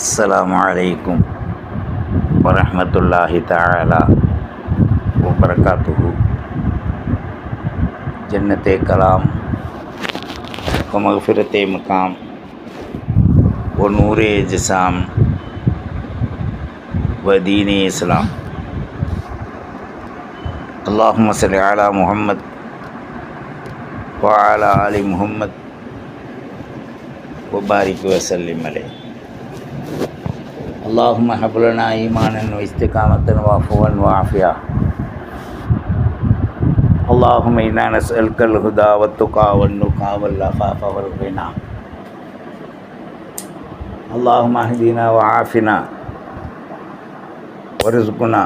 السلام عليكم ورحمة الله تعالى وبركاته. جنة كلام ومغفرة مقام ونور جسام ودين إسلام. اللهم صل على محمد وعلى آل محمد وبارك وسلم عليه. اللهم هب لنا إيمانا واستقامة وعفوا وعافية اللهم إنا نسألك الهدى والتقى والنقى والعفاف والغنى اللهم اهدنا وعافنا وارزقنا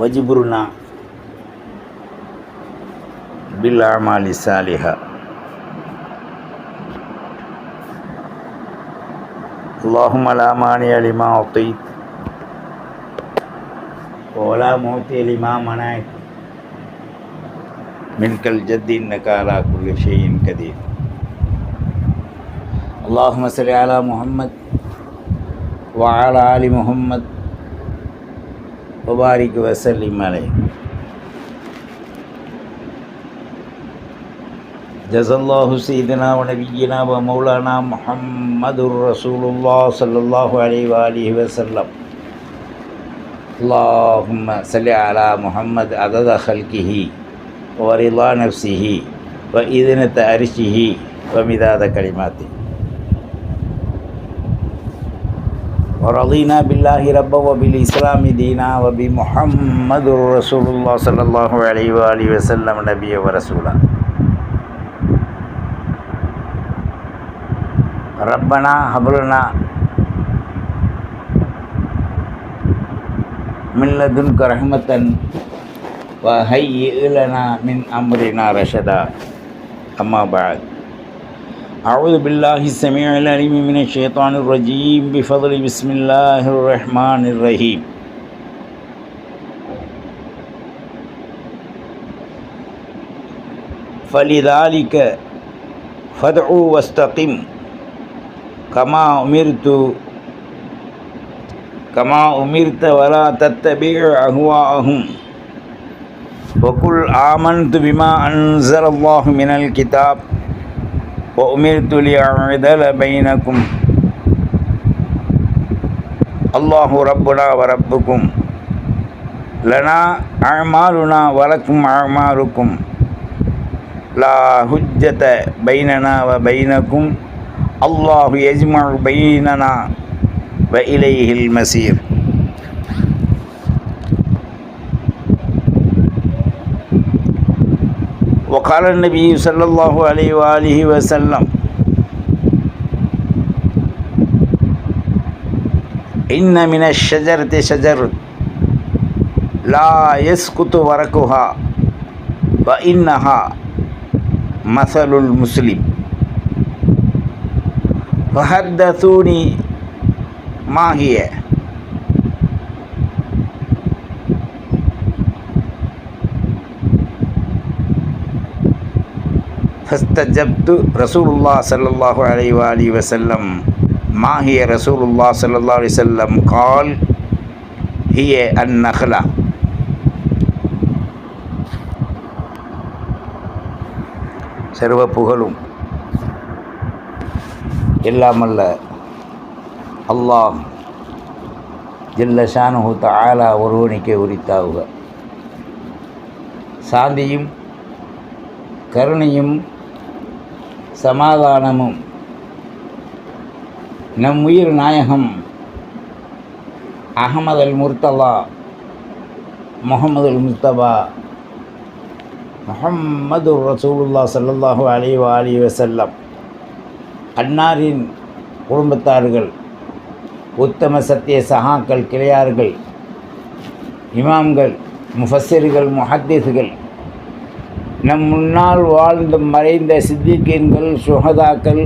وجبرنا بالأعمال الصالحة اللهم لا مانع لما أعطيت. ولا معطي لما منعت. منك الجد إنك على كل شيء قدير. اللهم صل على محمد وعلى آل محمد. وبارك وسلم عليه. جزا الله سيدنا ونبينا ومولانا محمد رسول الله صلى الله عليه وآله وسلم اللهم صل على محمد عدد خلقه ورضا نفسه وإذنة عرشه ومداد كلماته ورضينا بالله ربا وبالإسلام دينا وبمحمد رسول الله صلى الله عليه وآله وسلم نبيا ورسولا ربنا هب لنا من لدنك رحمة وهيئ لنا من أمرنا رشدا. أما بعد. أعوذ بالله السميع العليم من الشيطان الرجيم. بفضل بسم الله الرحمن الرحيم. فلذلك فادعوا واستقم. كما أمرت كما أمرت ولا تتبع أهواءهم وقل آمنت بما أنزل الله من الكتاب وأمرت لأعدل بينكم الله ربنا وربكم لنا أعمالنا ولكم أعمالكم لا حجة بيننا وبينكم الله يجمع بيننا وإليه المسير وقال النبي صلى الله عليه وآله وسلم إن من الشجرة شجر لا يسقط ورقها وإنها مثل المسلم. فحدثوني ما هي؟ فاستجبت رسول الله صلى الله عليه وآله وسلم. ما هي رسول الله صلى الله عليه وسلم؟ قال هي النخلة. سروا بوغلوم எல்லாமல்ல அல்லாஹ் ஜில்ல ஷானுஹு ஆலா ஒருவனுக்கே உரித்தாவுக. சாந்தியும் கருணையும் சமாதானமும் நம் உயிர் நாயகம் அகமது அல் முர்த்தலா முகமது அல் முஸ்தபா முஹம்மது ரசூலுல்லா சல்லாஹூ அலி அலி வசல்லம் அன்னாரின் குடும்பத்தார்கள் உத்தம சத்திய சகாக்கள் கிளையார்கள் இமாம்கள் முஃபஸிர்கள் முஹத்தீஸ்கள் நம் முன்னால் வாழ்ந்து மறைந்த சித்திகீன்கள் சுகதாக்கள்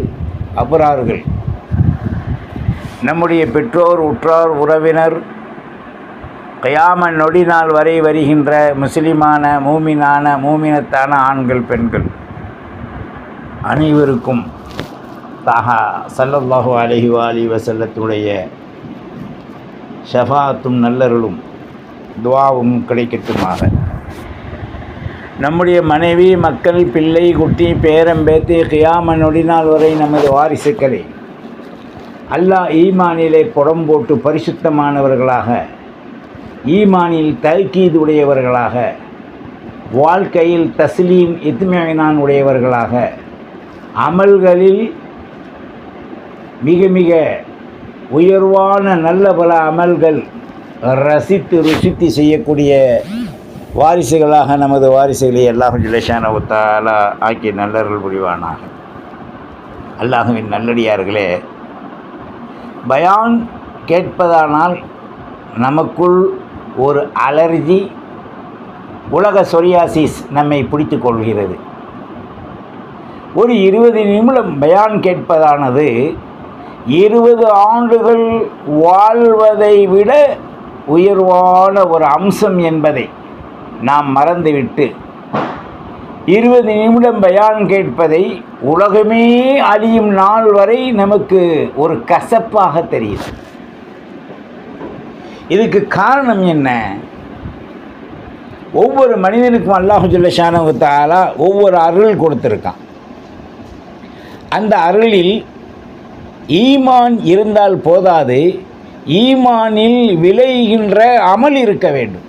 அபரார்கள். நம்முடைய பெற்றோர் உற்றார் உறவினர் கயாம நொடி நாள் வரை வருகின்ற முஸ்லிமான மூமினான மூமினத்தான ஆண்கள் பெண்கள் அனைவருக்கும் தஹா சல்லல்லாஹு அலஹி அலி வசல்லத்துடைய ஷஃபாத்தும் நல்லருளும் துவாவும் கிடைக்கட்டுமாக. நம்முடைய மனைவி மக்கள் பிள்ளை குட்டி பேரம்பேத்தி கியாம நொடிநாள் வரை நமது வாரிசுக்களை அல்லாஹ் ஈமானிலே புறம் போட்டு பரிசுத்தமானவர்களாக ஈமானில் தல்கீது உடையவர்களாக வாழ்க்கையில் தஸ்லீம் இத்மினான் உடையவர்களாக அமல்களில் மிக மிக உயர்வான நல்ல பல அமல்கள் ரசித்து ருசித்து செய்யக்கூடிய வாரிசுகளாக நமது வாரிசுகளை எல்லாம் ஜிலேஷான ஒத்தாலா ஆக்கி நல்லர்கள் புரிவானாக. அல்லாஹுவின் நல்லடியார்களே பயான் கேட்பதானால் நமக்குள் ஒரு அலர்ஜி உலக சொரியாசிஸ் நம்மை பிடித்து கொள்கிறது. ஒரு இருபது நிமிடம் பயான் கேட்பதானது இருபது ஆண்டுகள் வாழ்வதை விட உயர்வான ஒரு அம்சம் என்பதை நாம் மறந்துவிட்டு இருபது நிமிடம் பயான் கேட்பதை உலகமே அழியும் நாள் வரை நமக்கு ஒரு கசப்பாக தெரியுது. இதுக்கு காரணம் என்ன? ஒவ்வொரு மனிதனுக்கும் அல்லாஹு ஜல்லஷானவத்தாலா ஒவ்வொரு அருள் கொடுத்துருக்கான். அந்த அருளில் ஈமான் இருந்தால் போதாது ஈமானில் விளைகின்ற அமல் இருக்க வேண்டும்.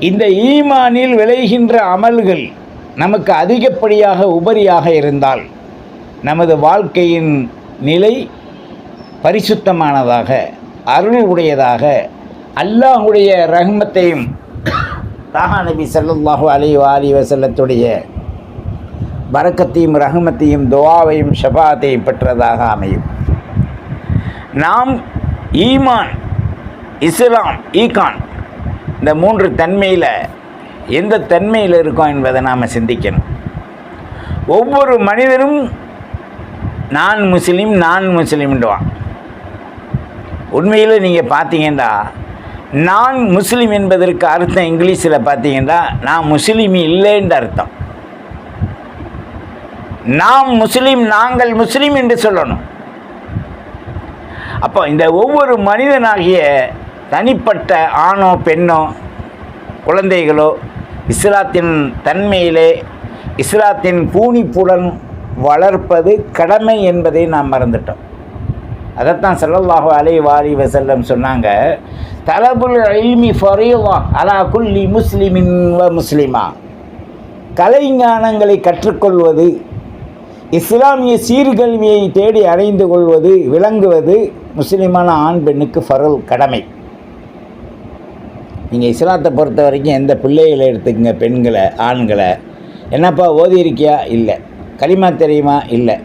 இந்த ஈமானில் விளைகின்ற அமல்கள் நமக்கு அதிகப்படியாக உபரியாக இருந்தால் நமது வாழ்க்கையின் நிலை பரிசுத்தமானதாக அருள் உடையதாக அல்லாஹுடைய ரஹ்மத்தையும் தாகா நபி சல்லுல்லாஹு அலி அலி வசல்லத்துடைய வரக்கத்தையும் ரஹமத்தையும் துவாவையும் ஷபாத்தையும் பெற்றதாக அமையும். நாம் ஈமான் இஸ்லாம் ஈகான் இந்த மூன்று தன்மையில் எந்த தன்மையில் இருக்கோம் என்பதை நாம் சிந்திக்கணும். ஒவ்வொரு மனிதரும் நான் முஸ்லீம் நான் முஸ்லீம்டுவான் உண்மையில் நீங்கள் பார்த்தீங்கன்னா நான் முஸ்லீம் என்பதற்கு அர்த்தம் இங்கிலீஷில் பார்த்தீங்கன்னா நான் முஸ்லீம் இல்லைன்ற அர்த்தம். நாம் முஸ்லீம் நாங்கள் முஸ்லீம் என்று சொல்லணும். அப்போ இந்த ஒவ்வொரு மனிதனாகிய தனிப்பட்ட ஆணோ பெண்ணோ குழந்தைகளோ இஸ்லாத்தின் தன்மையிலே இஸ்லாத்தின் பூனிப்புடன் வளர்ப்பது கடமை என்பதை நாம் மறந்துட்டோம். அதைத்தான் செல்லல்லாஹு அலை வாரி வசல்லம் சொன்னாங்க தலபுல் அல்மி ஃபரீவா அலா குல்லி முஸ்லிமின் வ முஸ்லிமா. கலைஞானங்களை கற்றுக்கொள்வது இஸ்லாமிய சீர்கல்வியை தேடி அடைந்து கொள்வது விளங்குவது முஸ்லீமான ஆண் பெண்ணுக்கு ஃபரல் கடமை. நீங்கள் இஸ்லாத்தை பொறுத்த வரைக்கும் எந்த பிள்ளைகளை எடுத்துக்கங்க பெண்களை ஆண்களை? என்னப்பா ஓதி இருக்கியா? இல்லை. களிமா தெரியுமா? இல்லை.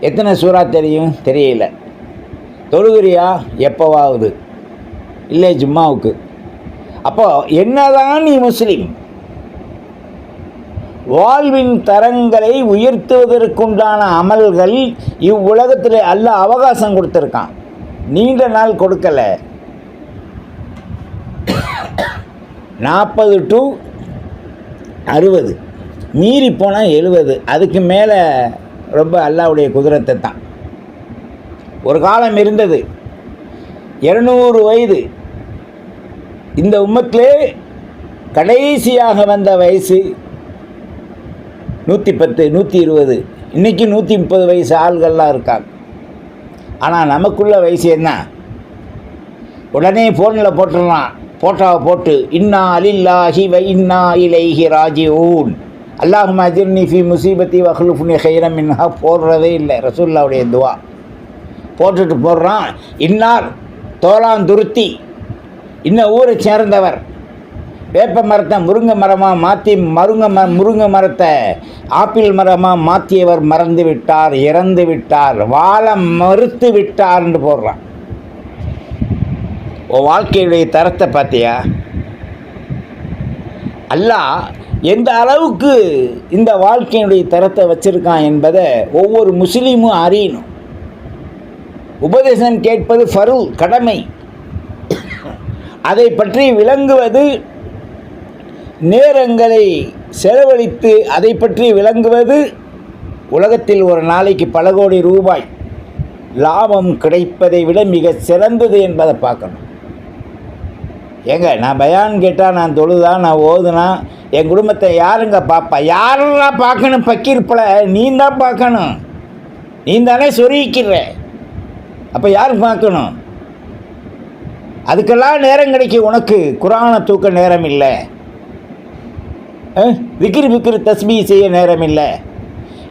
எத்தனை சூறா தெரியும்? தெரியல. தொழுகிறியா? எப்போவாவது. இல்லை ஜும்மாவுக்கு. அப்போது என்னதான் நீ முஸ்லீம் வாழ்வின் தரங்களை உயர்த்துவதற்குண்டான அமல்கள் இவ்வுலகத்தில் அல்ல அவகாசம் கொடுத்துருக்கான். நீண்ட நாள் கொடுக்கலை. நாற்பது டு அறுபது. மீறி போனால் எழுபது. அதுக்கு மேலே ரொம்ப அல்லாவுடைய குதிரத்தை தான். ஒரு காலம் இருந்தது. இருநூறு வயது. இந்த உம்மத்திலே கடைசியாக வந்த வயசு நூற்றி பத்து நூற்றி இருபது இன்றைக்கி நூற்றி முப்பது வயசு ஆள்கள்லாம் இருக்காங்க. ஆனால் நமக்குள்ள வயசு என்ன? உடனே ஃபோனில் போட்டுடலாம். ஃபோட்டோவை போட்டு இன்னா அலில்லாஹி வ இன்னா இலைஹி ராஜிஊன். அல்லாஹ் அஜிர்னி ஃபி முசீபத்தி வஹ்லுஃப்னி ஹைரம் மின்ஹா. போடுறதே இல்லை. ரசூல்லாவுடைய துவா. போட்டுட்டு போடுறான். இன்னார் தோலாந்துருத்தி இன்ன ஊரை சேர்ந்தவர். வேப்ப மரத்தை முருங்கை மரமாக மாற்றி மருங்க ம முருங்கை மரத்தை ஆப்பிள் மரமாக மாற்றியவர் மறந்து விட்டார் இறந்து விட்டார் வாழ மறுத்து விட்டார்னு போடுறான். உன் வாழ்க்கையுடைய தரத்தை பார்த்தியா? அல்லாஹ் எந்த அளவுக்கு இந்த வாழ்க்கையினுடைய தரத்தை வச்சுருக்கான் என்பதை ஒவ்வொரு முஸ்லீமும் அறியணும். உபதேசம் கேட்பது ஃபருள் கடமை. அதை பற்றி விளங்குவது நேரங்களை செலவழித்து அதை பற்றி விளங்குவது உலகத்தில் ஒரு நாளைக்கு பல கோடி ரூபாய் லாபம் கிடைப்பதை விட மிக சிறந்தது என்பதை பார்க்கணும். ஏங்க நான் பயான் கேட்டால் நான் தொழுதா நான் ஓதுனா என் குடும்பத்தை யாருங்க பார்ப்பா? யாரெல்லாம் பார்க்கணும்? பக்கிருப்பல நீ தான் பார்க்கணும். நீ தானே சொருகிக்கிற அப்போ யார் பார்க்கணும்? அதுக்கெல்லாம் நேரம் கிடைக்கும். உனக்கு குரானை தூக்க நேரம் இல்லை. விக்கிரி விக்கிரி தஸ்மி செய்ய நேரம் இல்லை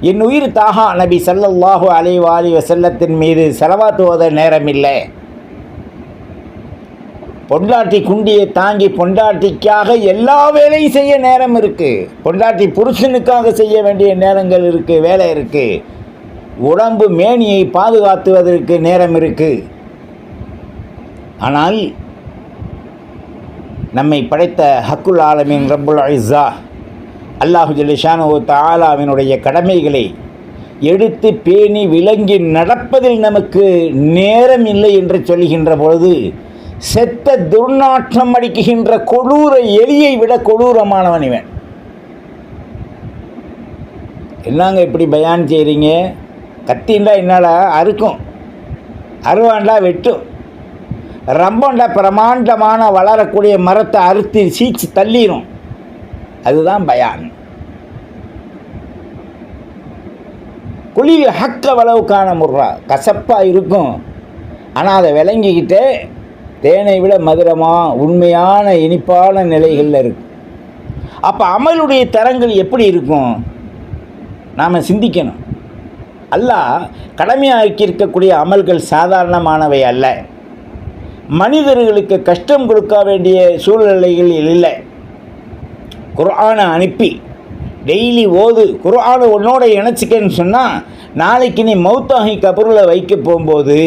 என் உயிர் தாகா நபி சல்லல்லாஹு அலை வாலி வஸல்லத்தின் மீது செலவாத்து நேரமில்லை நேரம் இல்லை பொண்டாட்டி குண்டியை தாங்கி பொண்டாட்டிக்காக எல்லா வேலையும் செய்ய நேரம் இருக்குது பொண்டாட்டி புருஷனுக்காக செய்ய வேண்டிய நேரங்கள் இருக்குது வேலை இருக்குது உடம்பு மேனியை பாதுகாத்துவதற்கு நேரம் இருக்குது ஆனால் நம்மை படைத்த ஹக்குல் ஆலமின் ரபுல் ஐசா அல்லாஹு ஜலிஷானு தாலாவினுடைய கடமைகளை எடுத்து பேணி விளங்கி நடப்பதில் நமக்கு நேரம் இல்லை என்று சொல்கின்ற பொழுது செத்த துர்நாற்றம் அடிக்குகின்ற கொடூர எலியை விட கொடூரமானவன் இவன். என்னங்க இப்படி பயான் செய்கிறீங்க கத்தின்டா என்னால் அறுக்கும். அருவாண்டா வெட்டும். ரம்பண்டா பிரமாண்டமான வளரக்கூடிய மரத்தை அறுத்து சீச்சு தள்ளிடும் அதுதான் பயான். குளிர் ஹக்க வளவுக்கான முர்ரா. கசப்பாக இருக்கும். ஆனால் அதை விளங்கிக்கிட்டு தேனை விட மதுரமாக உண்மையான இனிப்பான நிலைகளில் இருக்கும். அப்போ அமலுடைய தரங்கள் எப்படி இருக்கும்? நாம் சிந்திக்கணும். அல்லாஹ் கடமையாக்கி இருக்கக்கூடிய அமல்கள் சாதாரணமானவை அல்ல. மனிதர்களுக்கு கஷ்டம் கொடுக்க வேண்டிய சூழ்நிலைகள் இல்லை. குர்ஆனை அனுப்பி டெய்லி ஓது குர்ஆனை உன்னோட இணைச்சிக்கன்னு சொன்னால் நாளைக்கு நீ மௌத்தாகி கபூரில் வைக்க போகும்போது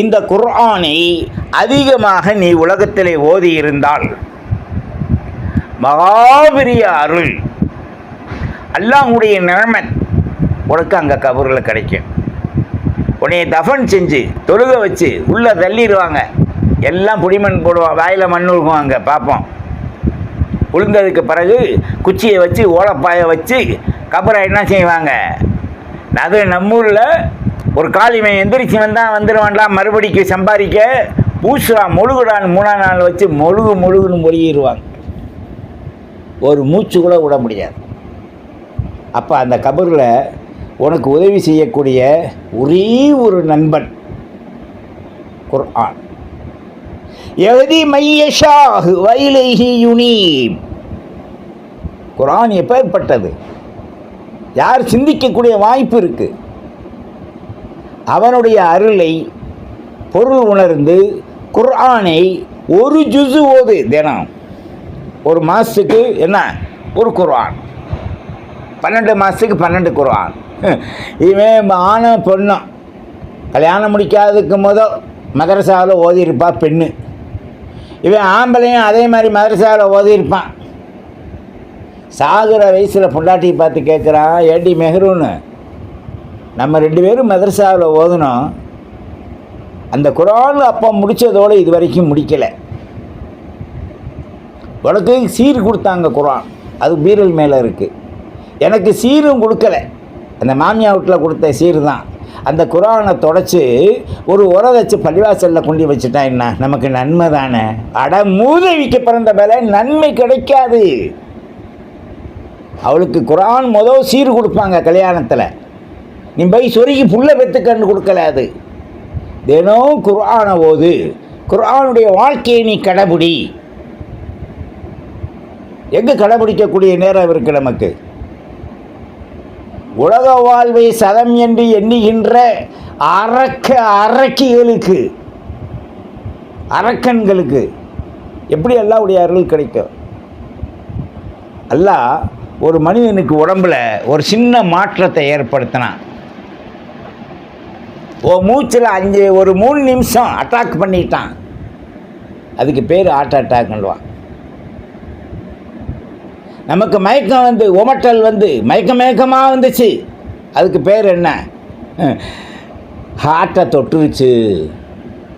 இந்த குர்ஆனை அதிகமாக நீ உலகத்திலே ஓதி இருந்தால் மகாபெரிய அருள். அல்லாஹுடைய நிலைமை உனக்கு அங்கே கபூரில் கிடைக்கும். உன்னைய தஃபன் செஞ்சு தொழுக வச்சு உள்ளே தள்ளிடுவாங்க. எல்லாம் புடிமண் போடுவான் வாயில் மண் விழுகுவாங்க பார்ப்போம் உளுந்ததுக்கு பிறகு குச்சியை வச்சு ஓலப்பாயை வச்சு கபரை என்ன செய்வாங்க? அது நம்மூரில் ஒரு காளிமை எந்திரிச்சு வந்தால் வந்துடுவான்லாம் மறுபடிக்கு சம்பாதிக்க பூசுடா மொழுகுடான்னு மூணாம் நாள் வச்சு மொழுகு மொழுகுன்னு மொழியிடுவாங்க. ஒரு மூச்சு கூட விட முடியாது. அப்போ அந்த கபரில் உனக்கு உதவி செய்யக்கூடிய ஒரே ஒரு நண்பன் குர்ஆன். எதி மையஷாகு வைலைஹி யுனீப் குர்ஆன் எப்பேற்பட்டது? யார் சிந்திக்கக்கூடிய வாய்ப்பு இருக்கு? அவனுடைய அருளை பொருள் உணர்ந்து குர்ஆனை ஒரு ஜுசு ஓது தினம் ஒரு மாதத்துக்கு என்ன? ஒரு குர்ஆன். பன்னெண்டு மாதத்துக்கு பன்னெண்டு குர்ஆன். இவன் ஆன பொண்ணும் கல்யாணம் முடிக்காததுக்கு முதல் மதரசாவில் ஓதியிருப்பா பெண்ணு. இவன் ஆம்பளையும் அதே மாதிரி மதரசாவில் ஓதியிருப்பான். சாகுற வயசில் பொண்டாட்டியை பார்த்து கேட்குறான் ஏடி மெஹ்ரூன்னு? நம்ம ரெண்டு பேரும் மதரசாவில் ஓதுனோம். அந்த குரான் அப்போ முடித்ததோடு இது வரைக்கும் முடிக்கலை. உனக்கு சீர் கொடுத்தாங்க குரான். அது பீரல் மேலே இருக்குது எனக்கு சீரும் கொடுக்கல. அந்த மாமியா வீட்டில் கொடுத்த சீர் தான். அந்த குரானை தொடச்சி ஒரு உரம் வச்சு பள்ளிவாசலில் கொண்டு வச்சுட்டா என்ன? நமக்கு நன்மை தானே? அட மூதவிக்கு பிறந்த மேலே நன்மை கிடைக்காது. அவளுக்கு குரான் முதல் சீர் கொடுப்பாங்க கல்யாணத்தில். நீ போய் சொருகி புள்ள பெத்துக்கன்னு கொடுக்கல அது. தினம் குரானை ஓது. குர்ஆனுடைய வாழ்க்கையை நீ கடைபிடி. எங்கே கடைபிடிக்கக்கூடிய நேரம் இருக்கு நமக்கு? உலக வாழ்வை சதம் என்று எண்ணுகின்ற அரக்க அரக்கிகளுக்கு அரக்கன்களுக்கு எப்படி அல்லாவுடைய அருள் கிடைக்கும் அல்லாஹ் ஒரு மனிதனுக்கு உடம்புல ஒரு சின்ன மாற்றத்தை ஏற்படுத்தினான். ஓ மூச்சில் அஞ்சு ஒரு மூணு நிமிஷம் அட்டாக் பண்ணிட்டான். அதுக்கு பேர் ஹார்ட் அட்டாக்னுவான் நமக்கு மயக்கம் வந்து உமட்டல் வந்து மயக்க மயக்கமாக வந்துச்சு. அதுக்கு பேர் என்ன? ஹார்ட்டை தொட்டுருச்சு.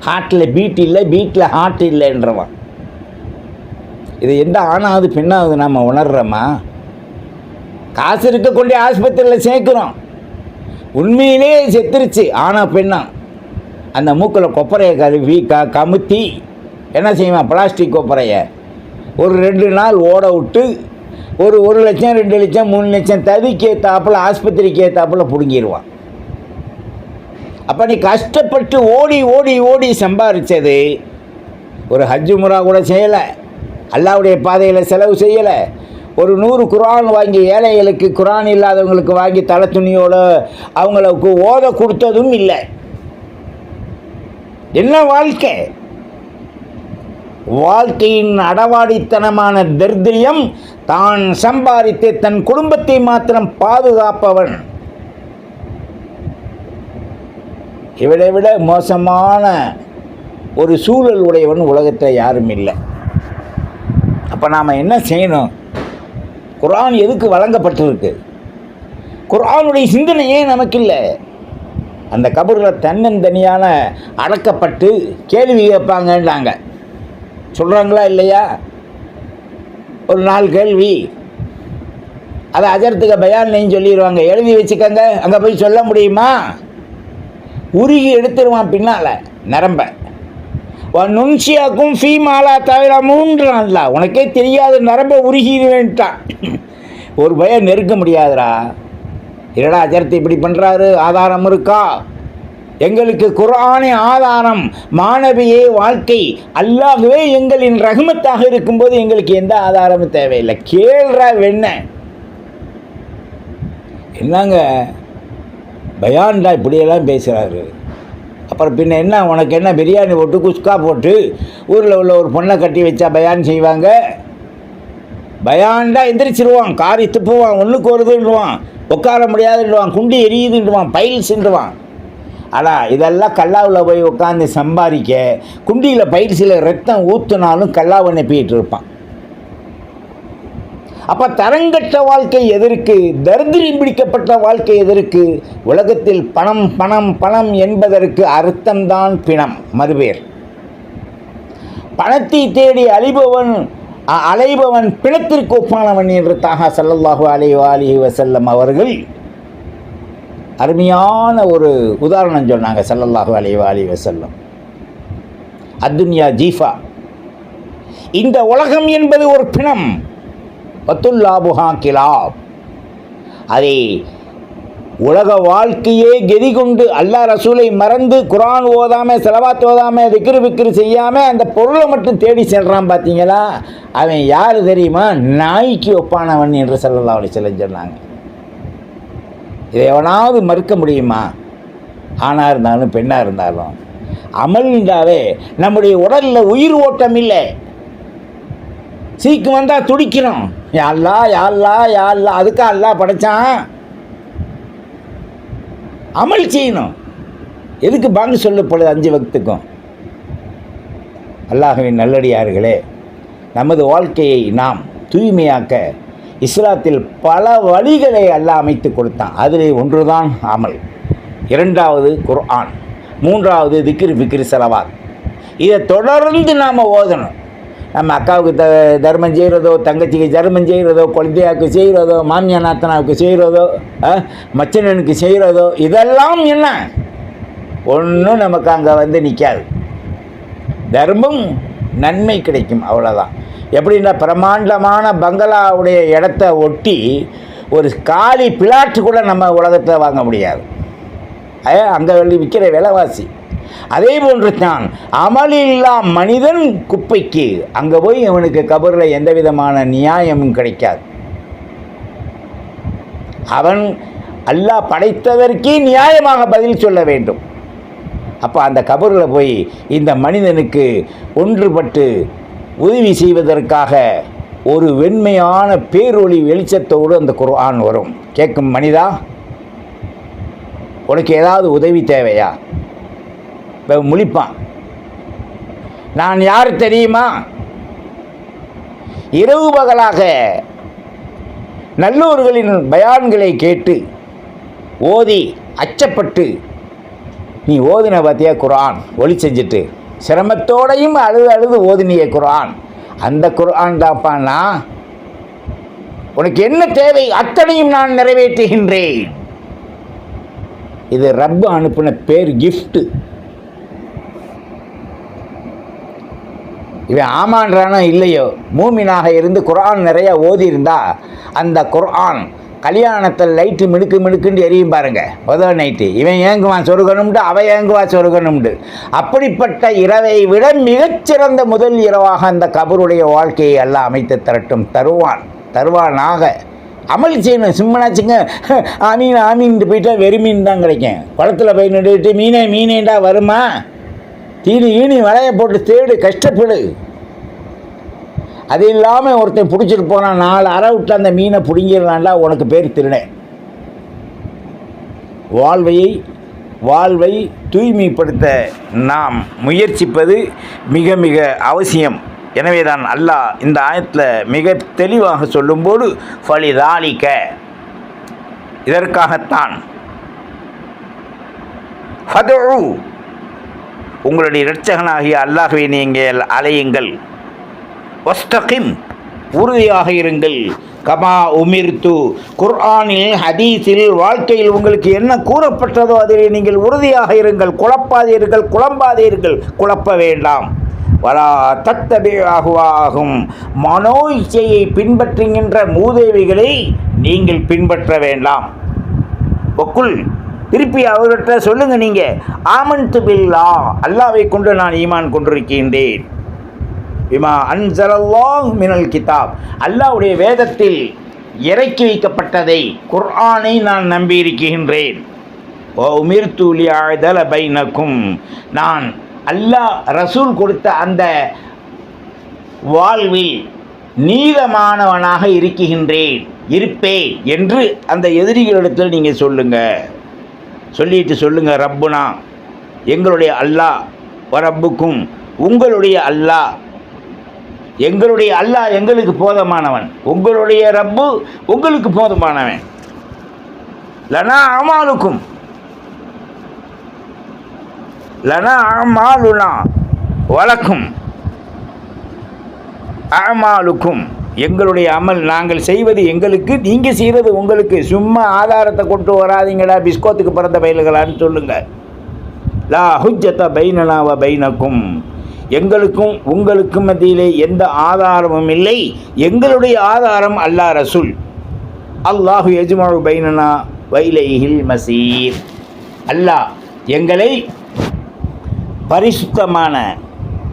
ஹார்ட்டில் பீட் இல்லை பீட்டில் ஹார்ட் இல்லைன்றவான். இது எந்த ஆணாவது பெண்ணாவது நம்ம உணர்கிறோமா காசு இருக்கக்கூடிய ஆஸ்பத்திரியில் சேர்க்குறோம். உண்மையிலே செத்துருச்சு ஆனா பெண்ணா. அந்த மூக்கில் கொப்பரையை கழுவி க கமுத்தி. என்ன செய்வான்? பிளாஸ்டிக் கொப்பரையை. ஒரு ரெண்டு நாள் ஓட விட்டு ஒரு ஒரு லட்சம் ரெண்டு லட்சம் மூணு லட்சம் தவிக்கு ஏற்றாப்புல ஆஸ்பத்திரிக்கு ஏற்றாப்புல பிடுங்கிடுவான் அப்போ நீ கஷ்டப்பட்டு ஓடி ஓடி ஓடி சம்பாதிச்சது ஒரு ஹஜ்ஜு முறா கூட செய்யலை. அல்லாவுடைய பாதையில் செலவு செய்யலை. ஒரு நூறு குரான் வாங்கி ஏழைகளுக்கு குரான் இல்லாதவங்களுக்கு வாங்கி தலை துணியோடு அவங்களுக்கு ஓத கொடுத்ததும் இல்லை. என்ன வாழ்க்கை? வாழ்க்கையின் அடவாடித்தனமான தரித்திரியம் தான் சம்பாதித்து தன் குடும்பத்தை மாத்திரம் பாதுகாப்பவன். இவளை விட மோசமான ஒரு சூழல் உடையவன் உலகத்தில் யாரும் இல்லை. அப்போ நாம் என்ன செய்யணும்? குர்ஆன் எதுக்கு வழங்கப்பட்டிருக்கு? குர்ஆனுடைய சிந்தனையே நமக்கு இல்லை அந்த கபரில் தன்னந்தனியான அடக்கப்பட்டு கேள்வி கேட்பாங்கன்றாங்க. சொல்கிறாங்களா இல்லையா? ஒரு நாலு கேள்வி. அதை அஜரத்துக்கு பயான்லையும் சொல்லிடுவாங்க எழுதி வச்சுக்கோங்க. அங்கே போய் சொல்ல முடியுமா? உருகி எடுத்துருவான் பின்னால். நரம்ப. நுன்சியாக்கும் ஃபீ மாலா தவிர மூன்றான்ல உனக்கே தெரியாது நரம்ப உருகிடுவேன்ட்டான். ஒரு பயம் நெருக்க முடியாதுடா. என்னடா அஜர்த்து இப்படி பண்ணுறாரு ஆதாரம் இருக்கா? எங்களுக்கு குரானே ஆதாரம் மாணவியே வாழ்க்கை. அல்லாகவே எங்களின் ரகுமத்தாக இருக்கும்போது எங்களுக்கு எந்த ஆதாரமும் தேவையில்லை. கேள்ற வெண்ண. என்னங்க? பயான்டா இப்படியெல்லாம் பேசுகிறாரு அப்புறம் பின்ன என்ன? உனக்கு என்ன பிரியாணி போட்டு குஸ்கா போட்டு ஊரில் உள்ள ஒரு பொண்ணை கட்டி வச்சா பயான் செய்வாங்க? பயான்டா எந்திரிச்சிருவான் காரி துப்புவான் ஒன்றுக்கு வருதுன்னுவான் உட்கார முடியாதுன்னுவான் குண்டி எரியுதுன்னுவான் சென்றுவான் ஆனால் இதெல்லாம் கல்லாவில் போய் உட்காந்து சம்பாதிக்க குண்டியில் பயிற்சியில் ரத்தம் ஊற்றுனாலும் கல்லாவை நப்பிக்கிட்டு இருப்பான். அப்போ தரங்கட்ட வாழ்க்கை எதற்கு? தரித்திரம் பிடிக்கப்பட்ட வாழ்க்கை எதற்கு? உலகத்தில் பணம் பணம் பணம் என்பதற்கு அர்த்தம்தான் பிணம் மறுபேர் பணத்தை தேடி அழிபவன் அலைபவன் பிணத்திற்கு ஒப்பானவன் என்று தாகா சல்லல்லாஹு அலி அலி வசல்லம் அவர்கள் அருமையான ஒரு உதாரணம் சொன்னாங்க ஸல்லல்லாஹு அலைஹி அலிஹி வஸல்லம். அத்துன்யா ஜீஃபா. இந்த உலகம் என்பது ஒரு பிணம். பத்துல்லாபுஹா கிலாப். அதை உலக வாழ்க்கையே கெதி கொண்டு அல்லாஹ் ரசூலை மறந்து குரான் ஓதாமல் செலவாத் ஓதாமல் விக்கிரு விக்கிரு செய்யாமல் அந்த பொருளை மட்டும் தேடி செல்கிறான் பார்த்தீங்களா அவன் யார் தெரியுமா? நாய்க்கு ஒப்பானவன் என்று சொல்லலாம் அவளை சொல்ல சொன்னாங்க. இதை எவனாவது மறுக்க முடியுமா? ஆணாக இருந்தாலும் பெண்ணாக இருந்தாலும். அமல்ன்றாவே நம்முடைய உடலில் உயிர் ஓட்டம் இல்லை. சீக்கு வந்தால் துடிக்கிறோம் யாழ்லா யாழ்லா யாழ்லா அதுக்கா அல்லா படைச்சான். அமல் செய்யணும். எதுக்கு பாங்கு சொல்லப்படுது அஞ்சு வகுத்துக்கும்? அல்லாஹவின் நல்லடியார்களே நமது வாழ்க்கையை நாம் தூய்மையாக்க இஸ்லாத்தில் பல வழிகளை அல்லாஹ் அமைத்து கொடுத்தான். அதிலே ஒன்றுதான் அமல். இரண்டாவது குர்ஆன். மூன்றாவது திக்ரு ஃபிக்ரு செலவாத். இதை தொடர்ந்து நாம் ஓதணும். நம்ம அக்காவுக்கு த தர்மம் செய்கிறதோ தங்கச்சிக்கு தர்மம் செய்கிறதோ குழந்தையாவுக்கு செய்கிறதோ மாமியா நாத்தனாவுக்கு செய்கிறதோ மச்சனனுக்கு செய்கிறதோ இதெல்லாம் என்ன? ஒன்றும் நமக்கு அங்கே வந்து நிற்காது தர்மம் நன்மை கிடைக்கும் அவ்வளோதான் எப்படின்னா பிரம்மாண்டமான பங்களாவுடைய இடத்த ஒட்டி ஒரு காலி பிளாட்டு கூட நம்ம உலகத்தில் வாங்க முடியாது. அங்கே விற்கிற விலைவாசி. அதே போன்று தான் அமலில்லா மனிதன் குப்பைக்கு அங்கே போய் இவனுக்கு கபரில் எந்த விதமான நியாயமும் கிடைக்காது. அவன் அல்லாஹ் படைத்ததற்கே நியாயமாக பதில் சொல்ல வேண்டும். அப்போ அந்த கபரில் போய் இந்த மனிதனுக்கு ஒன்றுபட்டு உதவி செய்வதற்காக ஒரு வெண்மையான பேரொளி வெளிச்சத்தோடு அந்த குர்ஆன் வரும். கேட்கும் மனிதா உனக்கு ஏதாவது உதவி தேவையா? இப்போ முழிப்பான். நான் யார் தெரியுமா? இரவு பகலாக நல்லோர்களின் பயான்களை கேட்டு ஓதி அச்சப்பட்டு நீ ஓதின பார்த்தியா குரான் ஒளி செஞ்சுட்டு. சிரமத்தோடையும் அழுது அழுது ஓதினிய குரான் அந்த குரான் தாப்பானா? உனக்கு என்ன தேவை? அத்தனையும் நான் நிறைவேற்றுகின்றேன். இது ரப்பு அனுப்பின பேர் கிஃப்ட்டு இவன் ஆமான்றானோ இல்லையோ? மூமினாக இருந்து குரான் நிறைய ஓதி இருந்தா அந்த குர்ஆன் கல்யாணத்தில் லைட்டு மினுக்கு மினுக்குன்னு எரியும் பாருங்கள் முதல் நைட்டு இவன் ஏங்குவான் சொருகணும்ட்டு அவன் ஏங்குவா சொருகணும்ட்டு. அப்படிப்பட்ட இரவை விட மிகச்சிறந்த முதல் இரவாக அந்த கபருடைய வாழ்க்கையை எல்லாம் அமைத்து தரட்டும் தருவான். தருவானாக. அமல் செய்யணும் சிம்மனாச்சுங்க. ஆமீன் ஆமீன்ட்டு போயிட்டா வெறும் மீன் தான் கிடைக்கும். குளத்துல போய் நின்றுட்டு மீனே மீனேண்டா வருமா? தீனி ஈனி வலையை போட்டு தேடு கஷ்டப்படு. அது இல்லாமல் ஒருத்தன் பிடிச்சிட்டு போனால் நாலு அரை விட்டு அந்த மீனை பிடிங்கிடலான்டா உனக்கு பேர் திருடே வாழ்வையை வாழ்வை தூய்மைப்படுத்த நாம் முயற்சிப்பது மிக மிக அவசியம். எனவே தான் அல்லாஹ் இந்த ஆயத்தில் மிக தெளிவாக சொல்லும்போது ஃபலிதாலிக்க இதற்காகத்தான். ஃபதுஉ. உங்களுடைய இரட்சகனாகிய அல்லாஹுவை நீங்கள் அலையுங்கள். வஸ்தகிம் உறுதியாக இருங்கள். கமா உமிர்த்து குர்ஆனில் ஹதீஸில் வாழ்க்கையில் உங்களுக்கு என்ன கூறப்பட்டதோ அதில் நீங்கள் உறுதியாக இருங்கள். குழப்பாதீர்கள் குழம்பாதீர்கள் குழப்ப வேண்டாம். வரா தத்தபி ஆகுவாகும் மனோ இச்சையை பின்பற்றுகின்ற மூதேவிகளை நீங்கள் பின்பற்ற வேண்டாம். ஒக்குள் திருப்பி அவர்கிட்ட சொல்லுங்க நீங்கள் ஆமன் பில்லா அல்லாவை கொண்டு நான் ஈமான் கொண்டிருக்கின்றேன். விமா அன்சலல்லாஹ் மினல் கிதாப். அல்லாஹ்வுடைய வேதத்தில் இறக்கி வைக்கப்பட்டதை குர்ஆனை நான் நம்பியிருக்கின்றேன். ஓ உமிர் தூலி ஆழ்தல பைனக்கும். நான் அல்லாஹ் ரசூல் கொடுத்த அந்த வாழ்வில் நீதமானவனாக இருக்கின்றேன். இருப்பேன் என்று அந்த எதிரிகளிடத்தில் நீங்கள் சொல்லுங்கள் சொல்லிட்டு சொல்லுங்கள் ரப்புனா எங்களுடைய அல்லாஹ் வரப்புக்கும் உங்களுடைய அல்லாஹ் எங்களுடைய அல்லாஹ் எங்களுக்கு போதுமானவன். உங்களுடைய ரப்பு உங்களுக்கு போதுமானவன். லனா அமாலுக்கும். லனா அமாலுனா வழக்கும். அமாலுக்கும். எங்களுடைய அமல் நாங்கள் செய்வது எங்களுக்கு நீங்கள் செய்கிறது உங்களுக்கு. சும்மா ஆதாரத்தை கொண்டு வராதீங்கடா பிஸ்கோத்துக்கு பிறந்த பயில்களான்னு சொல்லுங்கள் லா ஹுஜ்ஜத்த பைனனாவ வ பைனக்கும். எங்களுக்கும் உங்களுக்கும் மத்தியிலே எந்த ஆதாரமும் இல்லை. எங்களுடைய ஆதாரம் அல்லாஹ் ரசூல். அல்லாஹு எஜ்மாவு பைனனா வைலைஹில் மசீர். அல்லாஹ் எங்களை பரிசுத்தமான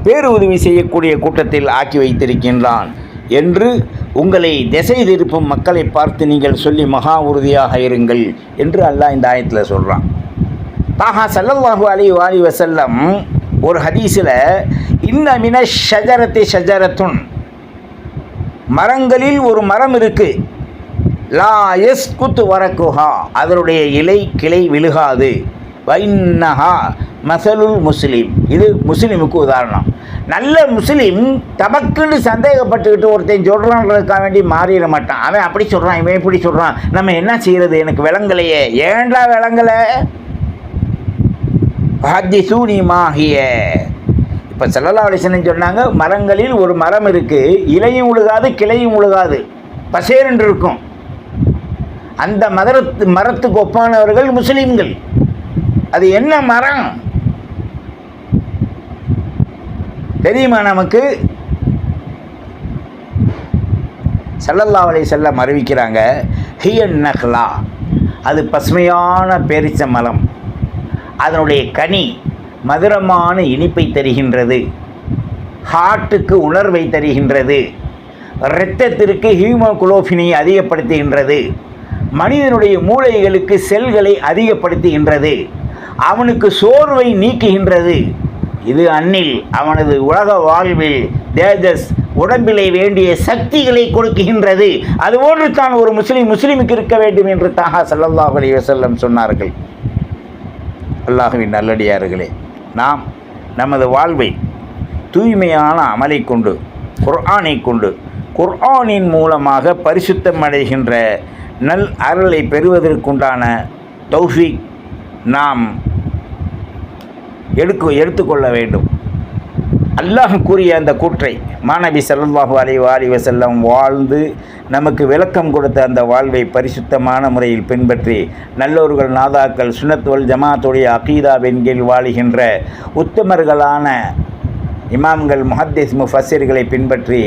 பேருதவி செய்யக்கூடிய கூட்டத்தில் ஆக்கி வைத்திருக்கின்றான் என்று உங்களை திசை திருப்பும் மக்களை பார்த்து நீங்கள் சொல்லி மகா உறுதியாக இருங்கள் என்று அல்லாஹ் இந்த ஆயத்தில் சொல்கிறான் தாஹா சல்லல்லாஹு அலி வாலி வசல்லம் ஒரு ஹதீஸில் இன்னமின ஷஜரத்தை ஷஜரத்துன். மரங்களில் ஒரு மரம் இருக்குது லா எஸ் குத்து வரக்குஹா. அதனுடைய இலை கிளை விழுகாது. வைன்னஹா மசலுல் முஸ்லீம். இது முஸ்லீமுக்கு உதாரணம். நல்ல முஸ்லீம் தமக்குன்னு சந்தேகப்பட்டுக்கிட்டு ஒருத்தன் சொல்கிறான்றதுக்காக வேண்டி மாறிட மாட்டான். அவன் அப்படி சொல்கிறான் இவன் இப்படி சொல்கிறான் நம்ம என்ன செய்கிறது எனக்கு விளங்கலையே. ஏன்டா விளங்கலை? ஹத்திசூனி சூனிமாகிய இப்போ செல்லல்லா அலிசன் சொன்னாங்க மரங்களில் ஒரு மரம் இருக்குது இலையும் உழுகாது கிளையும் உழுகாது பசேரென்று இருக்கும். அந்த மதரத்து மரத்துக்கு ஒப்பானவர்கள் முஸ்லீம்கள். அது என்ன மரம்? தெரியுமா நமக்கு? சல்லல்லா அலை செல்லம் அறிவிக்கிறாங்க ஹியன் நஹ்லா. அது பசுமையான பேரிச்ச மரம். அதனுடைய கனி மதுரமான இனிப்பை தருகின்றது. ஹார்ட்டுக்கு உணர்வை தருகின்றது. இரத்தத்திற்கு ஹீமோகுளோபினை அதிகப்படுத்துகின்றது. மனிதனுடைய மூளைகளுக்கு செல்களை அதிகப்படுத்துகின்றது. அவனுக்கு சோர்வை நீக்குகின்றது. இது அன்னில் அவனது உலக வாழ்வில் தேஜஸ் உடம்பிலே வேண்டிய சக்திகளை கொடுக்குகின்றது. அதுபோன்று தான் ஒரு முஸ்லீம் முஸ்லீமுக்கு இருக்க வேண்டும் என்று தாகா சல்லல்லாஹு அலி வசல்லம் சொன்னார்கள். அல்லாஹுவின் நல்லடியார்களே நாம் நமது வாழ்வை தூய்மையான அமலை கொண்டு குர்ஆனை கொண்டு குர்ஆனின் மூலமாக பரிசுத்தம் அடைகின்ற நல் அருளை பெறுவதற்குண்டான தௌஃபிக் நாம் எடுக்க எடுத்துக்கொள்ள வேண்டும். அல்லாஹ் கூறிய அந்த கூற்றை மாணவி ஸல்லல்லாஹு அலி வாலி வசல்லம் வாழ்ந்து நமக்கு விளக்கம் கொடுத்த அந்த வாழ்வை பரிசுத்தமான முறையில் பின்பற்றி நல்லோர்கள் நாதாக்கள் சுனத்துவல் ஜமாத்துடைய அகீதாவின் கீழ் வாழுகின்ற உத்தமர்களான இமாம்கள் முஹத்திஸ் முஃபசிர்களை பின்பற்றி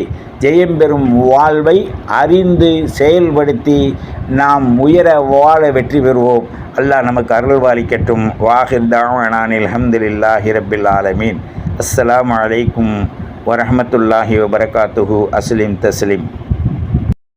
ஜெயம் பெறும் வாழ்வை அறிந்து செயல்படுத்தி நாம் உயர வாழ வெற்றி பெறுவோம். அல்லாஹ் நமக்கு அருள் வாலிக்கட்டும் வாஹிர் தாவானில் அஹமதுல்லாஹி ரபில் ஆலமீன். அஸ்லாம் அலைக்கும் வரமத்துல்லாஹி வபரகாத்துஹு அஸ்லிம் தஸ்லிம்.